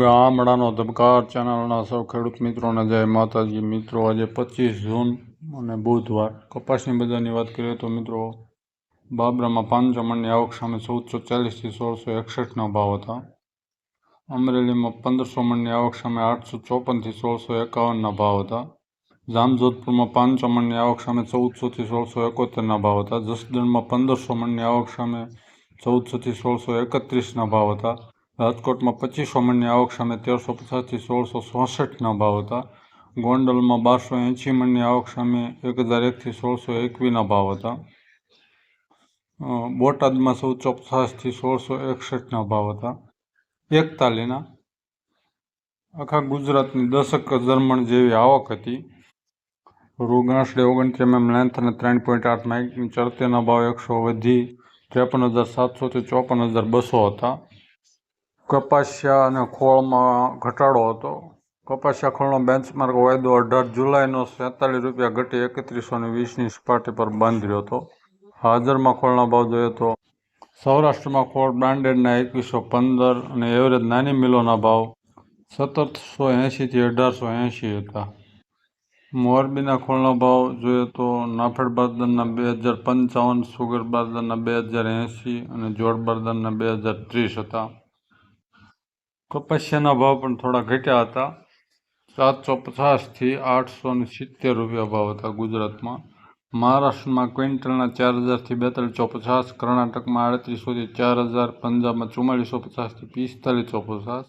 ગામડાનો ધબકાર ચેનલના સૌ ખેડૂત મિત્રોને જય માતાજી. મિત્રો, આજે પચીસ જૂન અને બુધવાર. કપાસની બજારની વાત કરીએ તો મિત્રો, બાબરામાં પાંચ મણની આવક સામે ચૌદસો ચાલીસથી સોળસો એકસઠના ભાવ હતા. અમરેલીમાં પંદરસો મણની આવક સામે આઠસો ચોપનથી સોળસો એકાવનના ભાવ હતા. જામજોધપુરમાં પાંચ મણની આવક સામે ચૌદસોથી સોળસો એકોતેરના ભાવ હતા. જસદણમાં પંદરસો મણની આવક સામે ચૌદસોથી સોળસો એકત્રીસના ભાવ હતા. રાજકોટમાં પચીસો મણની આવક સામે તેરસો પચાસથી સોળસો ચોસઠના ભાવ હતા. ગોંડલમાં બારસો એંશી મણની આવક સામે એક હજાર એકથી સોળસો એકવીસના ભાવ હતા. બોટાદમાં ચૌદસો પચાસથી સોળસો એકસઠના ભાવ હતા. એકતાલીના આખા ગુજરાતની દસક હજાર જેવી આવક હતી. રૂગાંસડે ઓગણત્રી એમએમ લેન્થ અને ત્રણ પોઈન્ટ આઠ માઇકની ચરતીના ભાવ એકસો વધી ત્રેપન હજાર સાતસોથી ચોપન હજાર બસો હતા. કપાસિયા અને ખોળમાં ઘટાડો હતો. કપાસિયા ખોળનો બેન્ચમાર્ક વાયદો અઢાર જુલાઈનો સેતાલીસ રૂપિયા ઘટી એકત્રીસો ને વીસની સપાટી પર બાંધ્યો હતો. હાજરમાં ખોળના ભાવ જોઈએ તો સૌરાષ્ટ્રમાં ખોળ બ્રાન્ડેડના એકવીસો પંદર અને એવરેજ નાની મિલોના ભાવ સત્તરસો એંશીથી અઢારસો એંશી હતા. મોરબીના ખોળનો ભાવ જોઈએ તો નાફેડ બારદરના બે હજાર પંચાવન, સુગર બારદરના બે હજાર એંશી અને જોડ બારદરના બે હજાર ત્રીસ હતા. કપાસિયાના ભાવ પણ થોડા ઘટ્યા હતા સાતસો પચાસથી આઠસો ને સિત્તેર રૂપિયા ભાવ હતા ગુજરાતમાં મહારાષ્ટ્રમાં ક્વિન્ટલના ચાર હજારથી બેતાલીસો પચાસ કર્ણાટકમાં આડત્રીસોથી ચાર હજાર પંજાબમાં ચુમ્માલીસો પચાસથી પિસ્તાલીસો પચાસ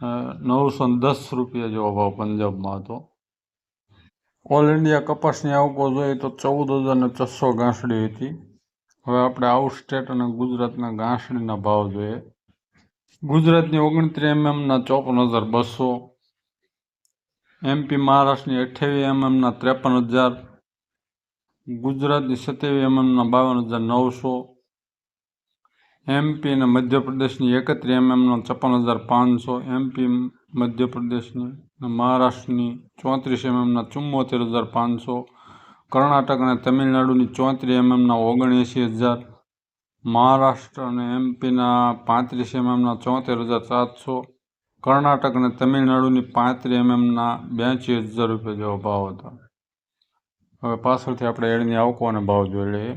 અ, નવસો ને દસ રૂપિયા જેવો ભાવ પંજાબમાં હતો ઓલ ઇન્ડિયા કપાસની આવકો જોઈએ તો ચૌદ હજાર ને છસો ગાંસડી હતી હવે આપણે આઉટ સ્ટેટ અને ગુજરાતના ગાંસડીના ભાવ જોઈએ. ગુજરાતની ઓગણત્રીસ એમએમના ચોપન હજાર બસો, એમપી મહારાષ્ટ્રની અઠ્યાવીસ એમએમના ત્રેપન હજાર, ગુજરાતની સત્યાવીસ એમએમના બાવન હજાર નવસો, એમપી અને મધ્યપ્રદેશની એકત્રીસ એમએમના છપ્પન હજાર પાંચસો, એમપી મધ્યપ્રદેશની અને મહારાષ્ટ્રની ચોત્રીસ એમએમના ચુમ્મોતેર હજાર પાંચસો, કર્ણાટક અને તમિલનાડુની ચોત્રીસ એમએમના ઓગણએંસી હજાર મહારાષ્ટ્ર અને એમપીના પાંત્રીસ એમએમના ચોતેર હજાર સાતસો, કર્ણાટક અને તમિલનાડુની પાંત્રીસ એમએમના બ્યાસી હજાર રૂપિયા જેવા ભાવ હતો. હવે પાછળથી આપણે એડની આવકો અને ભાવ જોઈ લઈએ.